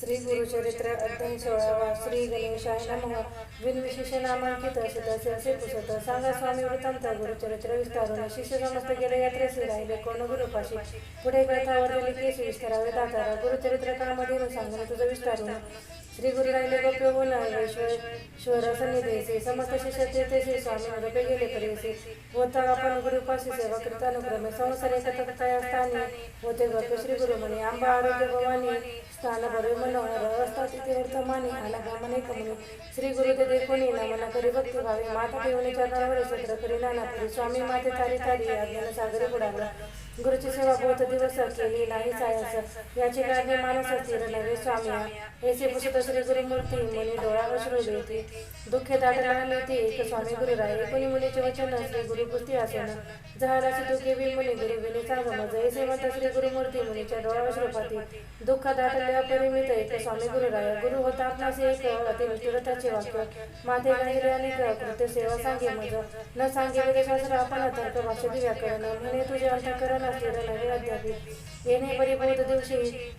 श्री गुरुचरित्र अध्याय सोळावा श्री गणेशाय नम. बिनविशेष नामांकित सदस्य असे पुसत सांगा स्वामी वृत्तांत गुरुचरित्र विस्तारून शिष्य समस्त गेले यात्रेसी राहिले कोण गुरुपाशी पुढे कथावर गेली केस विस्तारावे दातारा गुरुचरित्र कामध्ये सांगून तुझं विस्तारून. श्री गुरु राहिले गोप्य होऊन ईश्वर सन्निधेसे समस्त शिष्य तेथेसे स्वामी रूपे गेले परिसे होता आपण गुरुपाशी सेवा कृतानुक्रमे संसार एकतया स्थानी. होते गोप्य श्री गुरु म्हणे आंबा आरोग्य भवानी. स्थान बरे मनोहर अवस्था तिथे वर्तमानी. आला गामने कमने. श्री गुरु ते देखोनी नमन करी भक्ती भावे. माता ठेवणे चरणावर सत्र करी नाना स्वामी माते तारी तारी आज्ञान सागरी बुडाला गुरुची सेवा बहुत दिवस केली नाही सायस. याची कारणे मानस स्थिर नव्हे स्वामी. ऐसे पुसत श्री गुरुमूर्ती मुनी डोळा अश्रू देते. दुःखे दाटला मिळते एक स्वामी गुरु राय कोणी मुलीचे वचन श्री गुरु पुस्ती आसन. जहालाचे दुःखे बी मुनी गुरु विनी सांग मज ऐसे म्हणता श्री गुरुमूर्ती मुनीच्या डोळा अश्रुपाती दुःख दाटले अपरिमित एक स्वामी गुरु राय गुरु होता आपणास एक अतिनिष्ठुरताचे वाक्य. माते गाहिले अनेक कृत्य सेवा सांगे मज. न सांगे वेदशास्त्र आपण तर्क भाषेत व्याकरण म्हणे तुझे अंतकरण स्थिर नवे अध्यापित येणे परिबोध दिवशी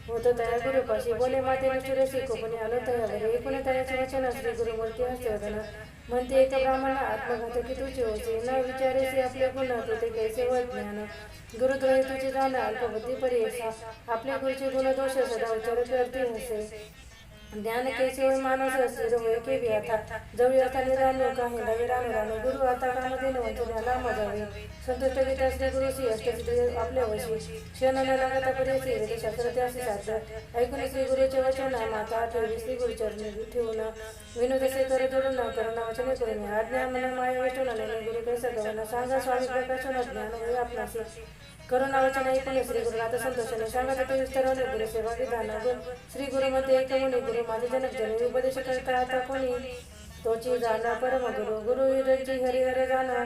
होत तया गुरुपाशी बोले माते निष्ठुर शिको पण आलो तयावर एकूण तयाचे वचन श्री गुरुमूर्ती हस्ते वदन म्हणते एक ब्राह्मण आत्मघातकी तुझे होते न विचारेसे आपले गुण ते कैसे व ज्ञान गुरुद्वय तुझे जाणं अल्पबुद्धी परियसा आपले गुरुचे गुण दोष सदा उच्चार करते हसे ज्ञान केशव मानस स्थिर होय के आता. जवळ आता निरानो काही नवे रानो रानो. गुरु आता कामध्ये वंचण्याला मजावे संतुष्ट गीता श्री गुरु श्री अष्टसिद्धी आपल्या वशी क्षण न लागता परिसी वेदशास्त्र त्यासी साध्य. ऐकून श्री गुरुचे वचन माता ठेवी श्री गुरुचरणी ठेवून. विनोद से कर न करुणा वचने करून आज्ञा मन माया वेष्टून गुरु कैसा गवन सांगा स्वामी प्रकाशन ज्ञान होय आपणासी करुणावचन ऐकून श्री गुरुनाथ संतोषाने सांगत ते विस्तारवले गुरु सेवा विधान श्री गुरु मध्ये एक मुनी गुरु माझे जनक जन उपदेश करता आता कोणी? तोची जाणा परम गुरु गुरु विरजी हरिहर जाणा.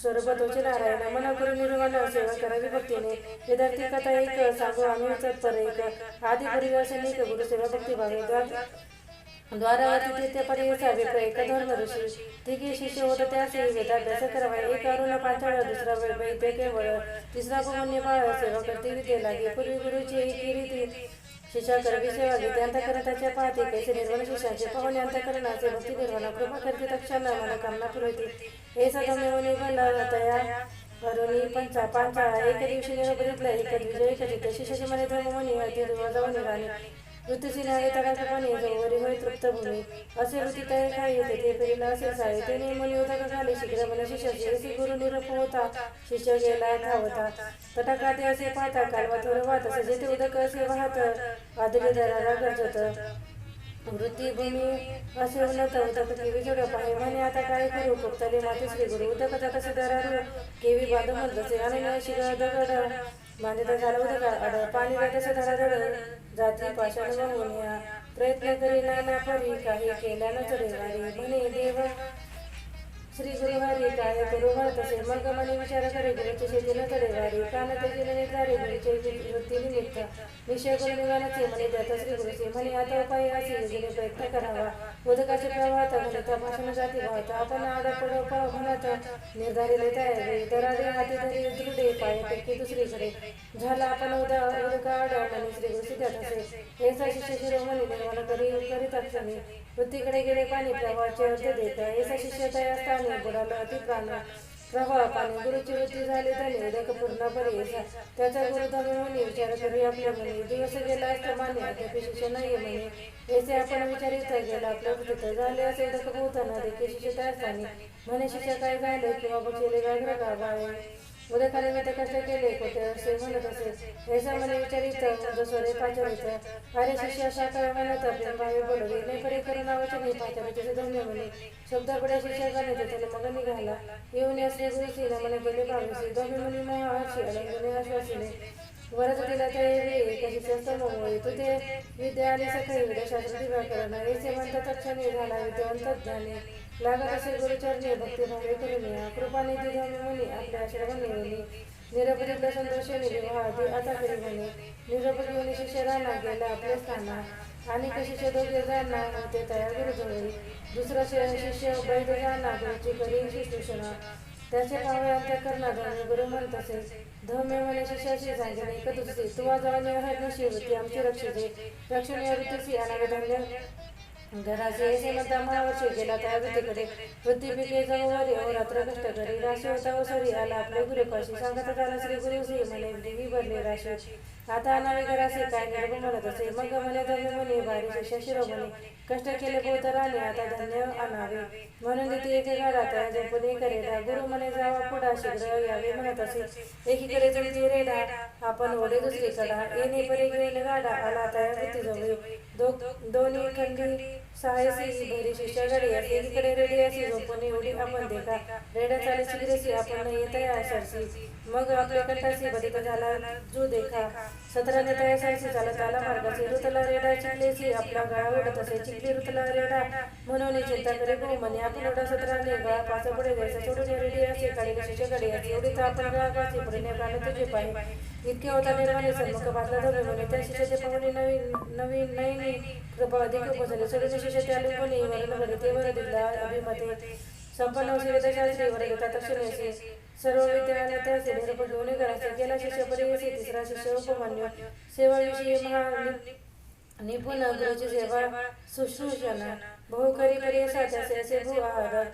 स्वरूप तोचे नारायण मन गुरु निर्माण सेवा करावी भक्तीने विद्यार्थी कथा एक सांगू आम्ही तत्पर एक. आदी परिवार गुरु सेवा भक्ती भावे द्वारावती ते एक धर्म ऋषी तिघे शिष्य होत त्यास वेदाभ्यास करावा. एक अरुण पांचाळ दुसरा वैद्य केवळ तिसरा गुमन्य सेवा करते विद्ये लागे. पूर्वी गुरुची एकी रीती शिष्या करवी सेवा घेते अंतकरणाच्या पाहते कैसे निर्माण शिष्याचे पाहुणे अंतकरणाचे भक्ती कृपा करते पुरवते. हे तया अरुणी पंचा पांचा एक दिवशी निरोबरीतला एक विजय एक शिष्याचे मने धर्म जाऊन राणे. ऋतुशील आहे होय तृप्त भूमी असे ऋती काय येते ते असे साळे ते शीघ्र मन शिष्याचे असे गुरु निरप होता शिष्य गेला धावता असे पाहता कालवा थोर वाहत असे जेथे उदक असे वाहत वादळी दरारा गरजत वृत्तीभूमी असे उन्नत उदक केवी पाहे म्हणे आता काय करू? कुप्तले माते श्री गुरु उदक कसे दरारू केवी बाद मधसे आणि दगड मान्यता झाला उदक अड पाणी तसे धडाधड जाती पाषाण वाहुनिया प्रयत्न करीना ना परी काही केल्यानं न चढेवारी म्हणे देवा श्री गुरु हरी काय करू हर तसे. मग मनी विचार करे गुरुची शेती न तडेवारी कान त्याची निर्धारे गुरुचे वृत्ती निमित्त. विषय गुरु निवानाचे म्हणे देता श्री गुरुचे. म्हणे आता उपाय असे गेले प्रयत्न करावा. उदकाचे प्रवाहात म्हणे भाषण जाती वाहत. आपण आडपड म्हणत निर्धारिले तयारी. दराडे हाती धरी दृढे पायापैकी दुसरीकडे. झाला आपण उदा उदका आडा म्हणे श्री गुरु सिद्धात असे ऐसा शिष्य शिरो शिरोमणी निर्माण करी करीत असताना. वृत्तीकडे गेले पाणी प्रवाहाचे अर्थ देत. ऐसा शिष्य तयार स्थानी बुडाला अति प्राण प्रवाह पाणी गुरुची वृत्ती झाली त्याने उदक पूर्ण त्याचा गुरुधर्म म्हणे विचार करी आपल्या म्हणे दिवस गेला असता मान्य अद्याप शिष्य नाही म्हणे. येथे आपण विचारित गेला आपल्या वृत्तीत झाले असे उदक पोहताना देखील शिष्य त्या स्थानी. म्हणे शिष्य काय झाले किंवा बघितले व्याघ्र गावावे उदकाने मी ते कष्ट केले कोठे असे म्हणत असे. ऐसा म्हणे विचारित जसोरे पाचरित अरे शिष्य शाखा म्हणत प्रेमभावे बोलवे. नाही परी करून नावाचे पाचरित धन्य म्हणे. शब्द पडे शिष्य करणे त्याने मग निघाला. येऊन या श्री गुरुश्रीला मला गेले भावेशी दोन्ही मुली महाशी गुन्हे आश्वासिले वरच दिला ते एक शिष्य समोर तुझे विद्या आणि सखळी विद्या सकाळी विद्याशास्त्र करणार हे म्हणतात क्षणी झाला विद्यावंत ज्ञाने लागत असे गुरुचरणी भक्ती भावे करून या कृपानिधी धर्म मुनी आपल्या आश्रमाने येणे निरपरी संतोष निवाहादी आता करी म्हणे. निरपरी होणे शिष्य गेला आपल्या स्थाना आणि कशी दोघे जाणार होते तया गुरुजवळी दुसरा शिष्य वैद्य जाणार गुरुची करी शिष्यषणा त्याचे पावे अंत्यकरणा धर्म गुरु म्हणत असे धम्य म्हणे शिष्याची सांगेन एक दुसरी तुवा जाऊन हर नशी वृत्ती आमची रक्षिते. रक्षणीय या वृत्तीची अनागधन्य घराचे ऐसे म्हणता महावर्षी गेला त्या वृत्तीकडे वृत्ती पिके जगवारी रात्र कष्ट करी राशी होता आला आपले गुरुपाशी. सांगत झाला श्री गुरु श्री देवी राशी. आता अनावे काय म्हणत असे? मग म्हणे भारी म्हणे कष्ट केले राणे आता धन्य आणावे म्हणून ती एके जपून करेला गुरु म्हणे जावा पुढा शीघ्र यावे म्हणत असे. एकीकडे जमती रेडा आपण ओढे दुसरीकडा येणे परी गेले गाडा आला त्या वृत्ती जवळ दोन्ही खंडी सहायसी भरी शिष्य असे एकीकडे रेडी असे झोपून एवढी आपण देखा. रेडा चाले आपण येत आहे सरसी मग आपल्या कंठासी झाला. जो देखा सतराने तया सरसी चालत आला मार्गाचे ऋतला रेडा चिकलेसी आपला गळा उडत असे. चिकली ऋतला रेडा म्हणून चिंता करे गो हो म्हणे आपण एवढा सतराने गळा पाच पुढे जायचा सोडून रेडी असे काळी शिष्य गडी असे. एवढी तर आपण गळा पाची पुढे प्राण तुझे पाहिजे इतके होता निर्माणे सन्मुख बातला धरले म्हणे त्या शिष्याचे पाहुणे नवीन नवीन नवीन कृपा अधिक उपजले. सोडून शिष्य त्या लिंबोनी वर्ण भरे वर दिला अभिमते. संपन्न वेदशास्त्री वर देता दक्षिणेशी सर्व विद्यालय त्या निरप घेऊन करायचे. गेला शिष्य परिवेशी तिसरा शिष्य उपमान्य. सेवाविषयी महा निपुण गुरुची सेवा शुश्रूषणा बहुकरी परियसा त्याचे असे भू आहार.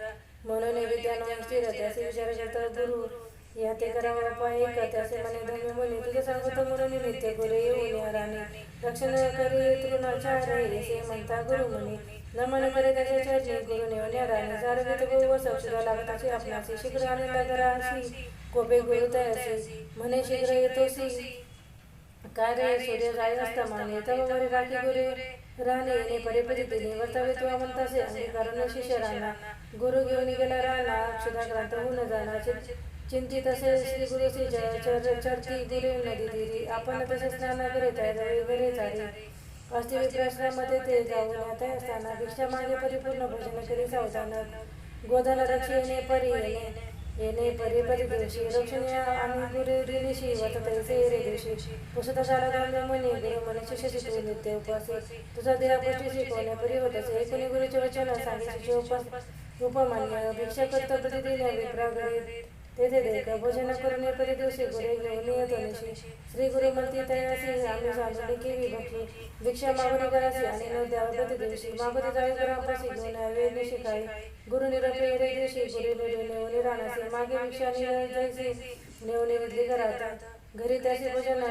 म्हणून विद्यान स्थिर त्याचे विचार करता गुरु. या ते करावर उपाय एक त्याचे म्हणे धन्य म्हणे तुझे सांगत म्हणून नित्य गुरु येऊन राणे. रक्षण करी तृणाचार असे म्हणता गुरु म्हणे. नमन करे त्याच्या चरणी गुरु नेवण्या राणे. जारवित गो व सक्षरा लागताची आपणाशी शीघ्र आनंद करा अशी कोपे गुरु तयासी म्हणे शीघ्र येतोसी कार्य सूर्य जाय असता माने. तव वरी राखी गुरे. राणे येणे परिपरी दिले वर्तव्य तुवा म्हणतासे अंगीकारण शिष्य राणा. गुरु घेऊन गेला राणा. क्षुधाक्रांत होऊन जाणार. चिंतित असे श्री गुरु चरती गुरु नदी दिली. आपण तसे स्नान करीत आहे जवळ घरे चारी अस्थि विप्रश्रामध्ये ते जाऊन आता असताना भिक्षा मागे परिपूर्ण भोजन करी सावधान. गोधन रक्षी येणे परी येणे. येणे परी परी दिवशी. रक्षणीय आणि गुरु दिनिशी वततैसे रे दिवशी. पुसत गंगा म्हणे गुरु म्हणे शिष्य शिकवून नित्य उपास. तुझा देहा गोष्टी शिकवणे परी होत असे. एकूणी गुरुचे वचन सांगे शिष्य उपास उपमान्य भिक्षा करता प्रतिदिन विप्रागरी भोजन करून परी दिवशी गुरे घेऊन येतो निशी श्री गुरु तयासी आम्ही भक्ती भिक्षा मागुरी करासी आणि प्रति दिवशी. निशी काही गुरु निरपे रे दिवशी गुरु निरे नेऊन मागे भिक्षा निर जायसी नेऊन विधली घरी त्याचे भजन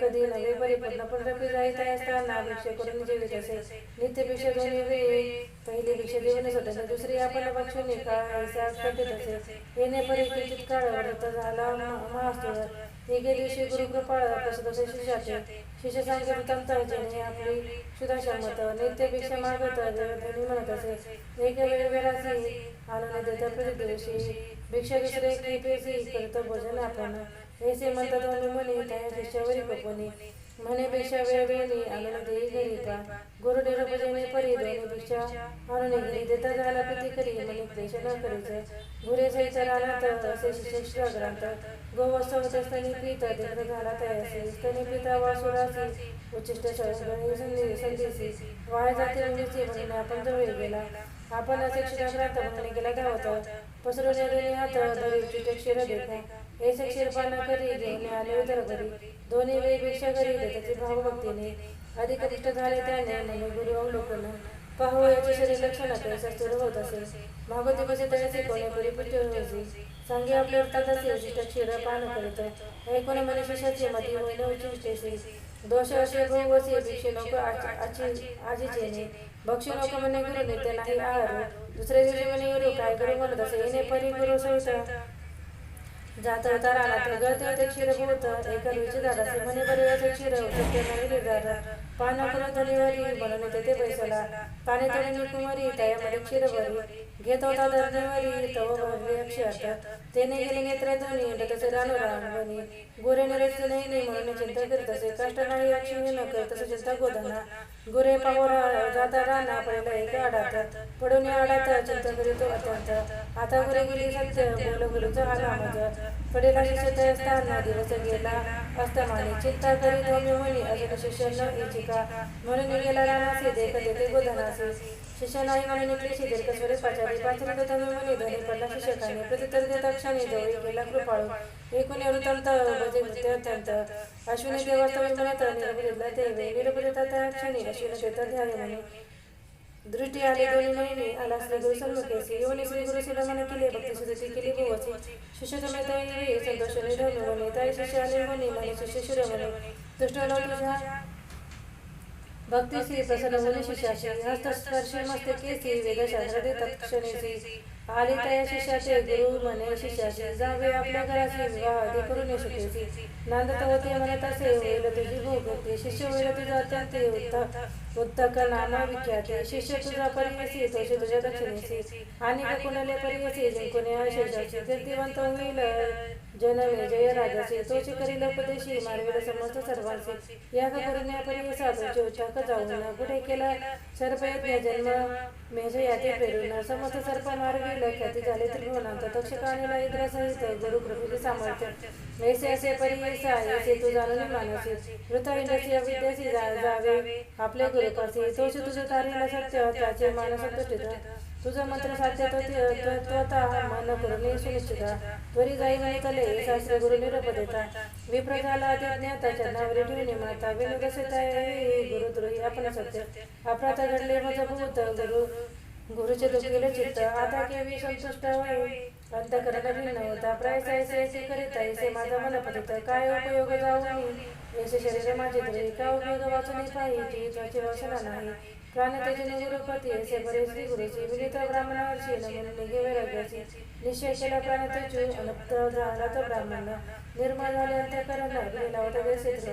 कधी नव्हे परिपूर्ण पण रपी जायत असताना भिक्षा करून जेवित असे. नित्य भिक्षा दोन्ही वेळी पहिली भिक्षा देऊन सुटत दुसरी आपण बक्षुनी काळ ऐसा असे. येणे परी किंचित काळ व्रत झाला महास्तुर एके दिवशी गुरु कृपाळ कसं तसे शिष्याचे. शिष्य सांगितलं तंत्राचे आपली सुधाशमत. नित्य भिक्षा मागत धनी म्हणत असे. एक वेळेवेळाची आनंद देता प्रति दिवशी. भिक्षा दुसरे की पेसी करतो भोजन आपण. ऐसे म्हणतात आणि म्हणे त्या शिष्यावरी कपणी म्हणे भिक्षा वेळ वेळी आनंद देई घरी पा गुरु निरपजने परी दोन्ही भिक्षा आणून घरी देता झाला प्रति करी म्हणे क्लेश न करीच गुरे सहित राहणार तर असे शिष्य श्रग्रांत गोवस्तव स्तनी पित दीर्घ झाला तयासी स्तनी पिता वासुरासी. उच्चिष्ट शरणी संधी संधीसी. वाय जाती मुलीची म्हणून आपण जवळ गेला. आपण असे क्षीराक्रांत म्हणून गेला धावत. पसरवण्या दोन्ही हात दरी उच्चिष्ट क्षीर देखा. ऐसे क्षीरपाना करी घेऊन आले उदर करी दोन्ही वेळी भिक्षा करी त्याची भावभक्तीने अधिक अधिष्ट झाले त्याने म्हणे गुरु अवलोकन पाहू याचे शरीर लक्षण पैसा स्थिर होत असे. मागोती कसे तयाचे कोणे परिपुष्ट होती सांगे आपल्या अर्थात असे विशिष्ट क्षीर पान करीत. ऐकून म्हणे शिष्याची मती होईन उचिष्टेसी दोष असे बहुवसी भिक्षे लोक आजी आजीचेने भक्षी लोक म्हणे गुरु नेते नाही आहार. दुसऱ्या दिवशी म्हणे गुरु काय गुरु म्हणत असे? येणे परी गुरु सहित जाता होता गळते होते क्षीर होत एका रुची दादाचे म्हणे बरे क्षीर सत्य नवीन दादा पान करून धनीवरी म्हणून तेथे बैसला पाणी तोडून कुमारी त्यामध्ये क्षीर भरी घेत होता धरणीवरी तव भरली अक्षर तेने गेले नेत्र धनी तसे रानो रामवणी गोरे नरेश नाही नाही म्हणून चिंता करीत असे. कष्ट नाही अक्षमी न करत तसे चिंता गोधना. गुरे पावरा जाता राना पडला एक आडात. पडून आडात चिंता करीतो अत्यंत. आता गुरे गेली सत्य बोल गुरुचा आला मज. पडेला शिष्य असताना दिवस गेला असता माने चिंता करी मी म्हणी. अजून शिष्य न इच्छित म्हणून गेला रानासे देख देखे गोधनासे पडला प्रतितर देता क्षणी कृपाळू. एकूण वृत्तांत भजे अत्यंत. अश्विनी म्हणत देवे. त्या क्षणी अश्विनी देता म्हणे. दृष्टी आली दोन्ही महिने आला श्री गुरु सन्मुखेसी योनी श्री गुरु शिरोमणी केले भक्ती सुदती केली भुवसी. शिष्य तुम्ही संतोष निधन म्हणे. ताई शिष्य आले म्हणे म्हणे शिष्य शिरोमणी दुष्ट तुझ्या भक्ती श्री प्रसन्न मुनी शिष्याशी हस्तस्पर्शी मस्तकेसी वेदशास्त्र तत्क्षणीसी आली त्या शिष्याचे गुरु म्हणे शिष्याशी जावे आपल्या घराशी विवाह आधी करून शिकेसी नांदत होते म्हणत असे होईल तुझी भोगती शिष्य होईल तुझा अत्यंत उत्तम उत्तक नाना विख्याती शिष्य तुझा परियसी तोषी तुझ्या दक्षिणेसी आणि कुणाले परियसी जिंकुने शेषाची कीर्तिवंत होईल. जनमे जय राजाचे तोची करील उपदेशी मार्गीला समस्त सर्वांचे. या करुण्या परियसा तुझे उच्चाक जाऊन पुढे केला. सर्पयज्ञ जन्म मेष याते प्रेरणा समस्त सर्प मार्गी ख्याती झाले. त्रिभुवनांत तक्षकाणीला इंद्रसहित गुरु प्रभुती सामर्थ्य. मेसे असे परियसा येसे तू जाणून मानसी. वृत इंद्रसी अविद्यासी जावे. आपले गुरु गुरुपासी तो तुझे तारीला सत्य त्याचे मान मानसंतुष्टित तुझा मंत्र साध्य त्वता मन करून सुनिश्चित त्वरी जाई गाई कले शास्त्र गुरु निरोप देता विप्र झाला ज्ञाता चरणावरी ठेवणे माता विनोदसेता गुरुद्रोही आपण सत्य अपराध घडले मजभूत गुरु गुरुचे दुखिले चित्त. आता केवी संतुष्ट होई अंतकरण भिन्न होता. प्रायसा ऐसे ऐसे करीत ऐसे माझा मन पतित काय उपयोग जाऊ ऐसे शरीर माझे तरी. काय उपयोग वाचून पाहिजे त्वचे वासना नाही. प्राण त्याचे निगुरुपती ऐसे बरे श्री गुरुची विनित ब्राह्मणावरची नमन निघे वैराग्याची. निश्चय केला प्राण तेजू अनप्त झाला तो ब्राह्मण. निर्मळ झाले अंत्यकरण गेला होता व्यसित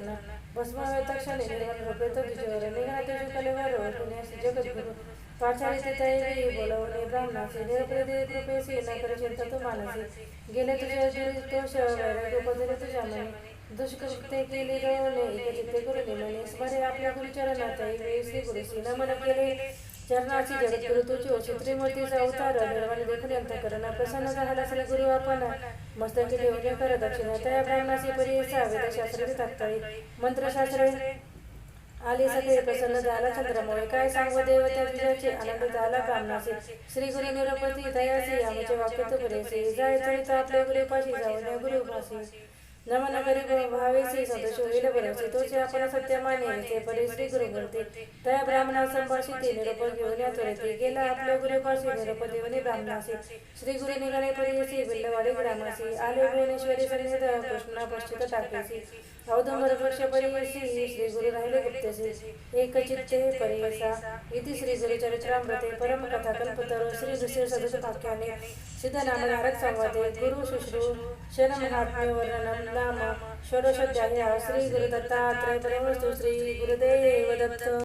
भस्म वेतक्षणे निर्मळ रूपे तो तुझ्यावर निघा तेजू कलेवर. पुण्यास जगद्गुरु. पाचारी ते दैवी बोलवणे ब्राह्मणाचे निरप्रदे कृपेसी न चिंता तू मानसी. गेले तुझ्या दोष तुझ्या मनी दुष्कृत्य केले एकचित्ते गुरुने स्मरे आपल्या गुरुचरणात वे श्री गुरुशी नमन केले. चरणाची जगद्गुरु तुझी ओशी अवतार देखून प्रसन्न झाला श्री गुरु आपण. मस्तकी ठेवणे कर दक्षिण त्या ब्राह्मणाची परियसा वेदशास्त्र तात्काळी. मंत्रशास्त्र आली सगळे प्रसन्न झाला चंद्रमुळे. काय सांगू देव त्या विजयाचे? आनंद झाला कामनाचे श्री गुरु निरपती दयासी आमचे वाक्य तू जाय चरित आपल्या गुरुपाशी जाऊन गुरुपाशी. नमन करी भावेसी तोचे आपण सत्य माने ते श्री गुरु ब्राह्मणा संभाषिते निरोप घेऊन गेला आपल्या गुरुपाशी निरोप ब्राह्मणासी श्री गुरु निघाले परियसी बिल्लवाडी ग्रामासी. आले भुवनेश्वरी कृष्णा पश्चित टाकेसी. औदंबर वृक्ष परियसी श्री गुरु राहिले गुप्तसी. एक चित्ते परियसा इति श्री गुरु चरित्रामृते परम कथा कल्पतरो श्री दुसरे सदस्य वाक्याने सिद्ध नामधारक संवादे. गुरु शुश्रू. शन नाम षोडशोध्याय श्री गुरु परमस्तु श्री गुरुदेव दत्त